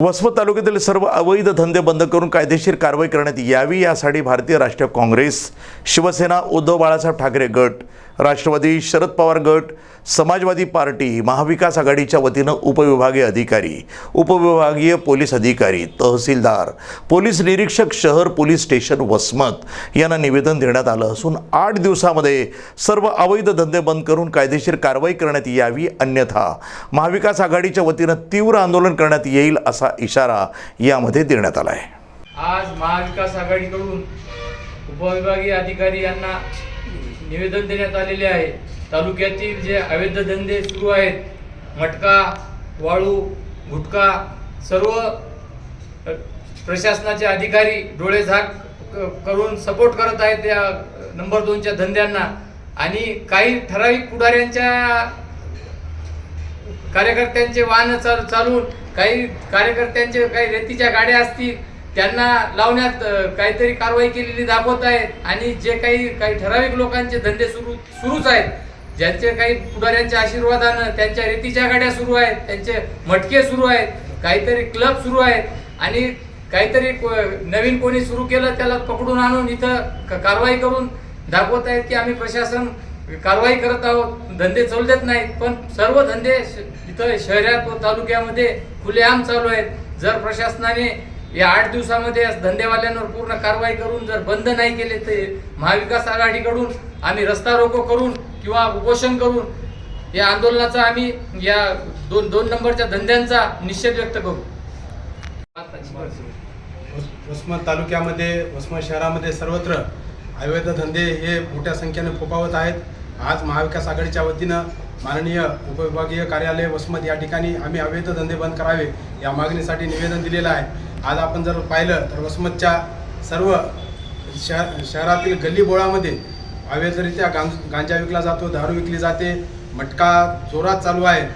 वसमत तालुक्यातील सर्व अवैध धंदे बंद करून कायदेशीर कारवाई करण्यात यावी यासाठी भारतीय राष्ट्रीय काँग्रेस शिवसेना उद्धव बाळासाहेब ठाकरे गट राष्ट्रवादी शरद पवार गट समाजवादी पार्टी महाविकास आघाडीच्या वतीनं उपविभागीय अधिकारी उपविभागीय पोलीस अधिकारी तहसीलदार पोलीस निरीक्षक शहर पोलीस स्टेशन वसमत यांना निवेदन देण्यात आलं असून आठ दिवसामध्ये सर्व अवैध धंदे बंद करून कायदेशीर कारवाई करण्यात यावी अन्यथा महाविकास आघाडीच्या वतीनं तीव्र आंदोलन करण्यात येईल असा इशारा यामध्ये देण्यात आला आहे आज महाविकास आघाडीकडून उपविभागीय अधिकारी यांना निवेदन देण्यात आलेले आहे. तालुक्यातील जे अवैध धंदे सुरू आहेत मटका वाळू गुटखा सर्व प्रशासनाचे अधिकारी डोळे झाक करून सपोर्ट करत आहेत त्या नंबर दोनच्या धंद्यांना. आणि काही ठराविक पुढाऱ्यांच्या कार्यकर्त्यांचे वाहन चाल चालून काही कार्यकर्त्यांचे काही रेतीच्या गाड्या असतील त्यांना लावण्यात काहीतरी कारवाई केलेली दाखवत आहेत. आणि जे काही काही ठराविक लोकांचे धंदे सुरू सुरूच आहेत. ज्यांचे काही पुढाऱ्यांच्या आशीर्वादानं त्यांच्या रेतीच्या गाड्या सुरू आहेत त्यांचे मटके सुरू आहेत काहीतरी क्लब सुरू आहेत. आणि काहीतरी को- नवीन कोणी सुरू केलं त्याला पकडून आणून इथं क- कारवाई करून दाखवत आहेत की आम्ही प्रशासन कारवाई करत आहोत. धंदे चालू देत नाहीत पण सर्व धंदे श- इथं शहरात व तालुक्यामध्ये खुलेआम चालू आहेत. जर प्रशासनाने या आठ दिवसामध्ये धंदेवाल्यांवर पूर्ण कारवाई करून जर बंद नाही केले तर महाविकास आघाडीकडून आम्ही रस्ता रोको करून किंवा उपोषण करून या आंदोलनाचा आम्ही या दोन दोन नंबरच्या धंद्यांचा निषेध व्यक्त करू. वसमत तालुक्यामध्ये वसमत शहरामध्ये सर्वत्र अवैध धंदे हे मोठ्या संख्येने फोफावत आहेत. आज महाविकास आघाडीच्या वतीनं माननीय उपविभागीय कार्यालय वसमत या ठिकाणी आम्ही अवैध धंदे बंद करावे या मागणीसाठी निवेदन दिलेलं आहे. आज आपण जर पाहिलं तर वसमतच्या सर्व शहर शहरातील गल्लीबोळामध्ये अवैधरित्या गांज गांजा विकला जातो दारू विकली जाते मटका जोरात चालू आहे.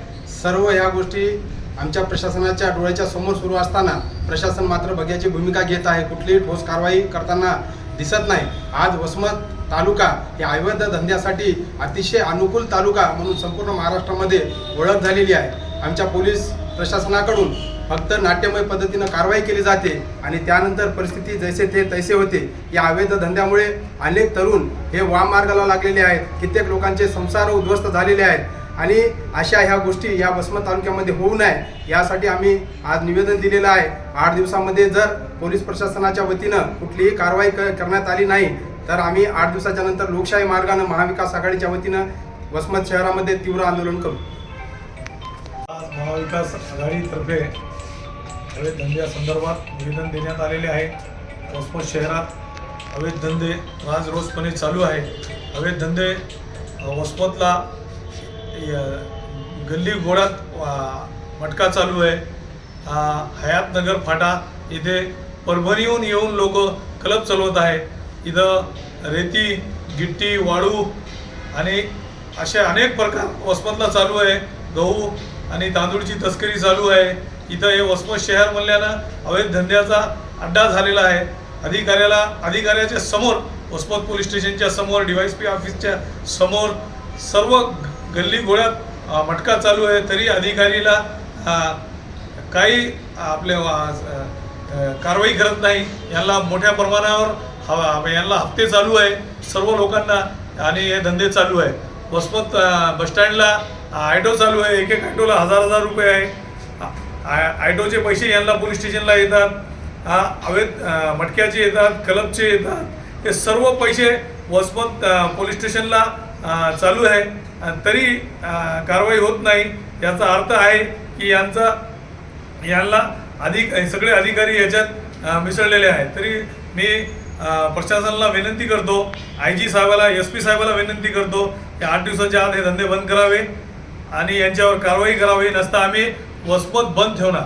सर्व ह्या गोष्टी आमच्या प्रशासनाच्या डोळ्याच्या समोर सुरू असताना प्रशासन मात्र बघ्याची भूमिका घेत आहे. कुठलीही ठोस कारवाई करताना दिसत नाही. आज वसमत तालुका हे अवैध धंद्यासाठी अतिशय अनुकूल तालुका म्हणून संपूर्ण महाराष्ट्रामध्ये ओळख झालेली आहे. आमच्या पोलीस प्रशासनाकडून फक्त नाट्यमय पद्धतीनं कारवाई केली जाते आणि त्यानंतर परिस्थिती जैसे ते तैसे होते. या अवैध धंद्यामुळे अनेक तरुण हे वामार्गाला लागलेले आहेत. कित्येक लोकांचे संसार उद्ध्वस्त झालेले आहेत. आणि अशा ह्या गोष्टी या वसमत तालुक्यामध्ये होऊ नये यासाठी आम्ही आज निवेदन दिलेलं आहे. आठ दिवसामध्ये जर पोलीस प्रशासनाच्या वतीनं कुठलीही कारवाई क- करण्यात आली नाही तर आम्ही आठ दिवसाच्या नंतर लोकशाही मार्गानं महाविकास आघाडीच्या वतीनं वसमत शहरामध्ये तीव्र आंदोलन करू. आज महाविकास आघाडीतर्फे अवैध धंद्यासंदर्भात निवेदन देण्यात आलेले आहे. वसमत शहरात अवैध धंदे राजरोजपणे चालू आहे. अवैध धंदे वसमतला गल्ली घोडात मटका चालू आहे. हयातनगर फाटा इथे परभणीहून येऊन लोक क्लब चालवत आहे इथं रेती गिट्टी वाळू आणि असे अनेक प्रकार वसमतला चालू आहे. गहू आणि तांदूळची तस्करी चालू आहे. इथं हे वसमत शहर म्हणल्यानं अवैध धंद्याचा अड्डा झालेला आहे. अधिकाऱ्याला अधिकाऱ्याच्या समोर वसमत पोलीस स्टेशनच्या समोर डी वाय पी ऑफिसच्या समोर सर्व ग- गल्ली गोळ्यात मटका चालू आहे. तरी अधिकारीला काही आपले कारवाई करत नाही. यांना मोठ्या प्रमाणावर हवा यांना हप्ते चालू आहे सर्व लोकांना आणि हे धंदे चालू आहे. वसमत बसस्टँडला आयटो चालू आहे एक एक आयटोला हजार हजार रुपये आहे. आ- आयटोचे पैसे यांना पोलीस स्टेशनला येतात आ, अवैध मटक्याचे येतात क्लबचे येतात. हे सर्व पैसे वसमत पोलीस स्टेशनला चालू आहे. तरी कारवाई होत नाही. याचा अर्थ आहे की यांचा यांना अधिक सगळे अधिकारी याच्यात मिसळलेले आहेत. तरी मी प्रशासनाला विनंती करतो आय जी साहेबाला एस पी साहेबाला विनंती करतो की आठ दिवसाच्या आत हे धंदे बंद करावे आणि यांच्यावर कारवाई करावी नसता आम्ही वसमत बंद ठेवणार.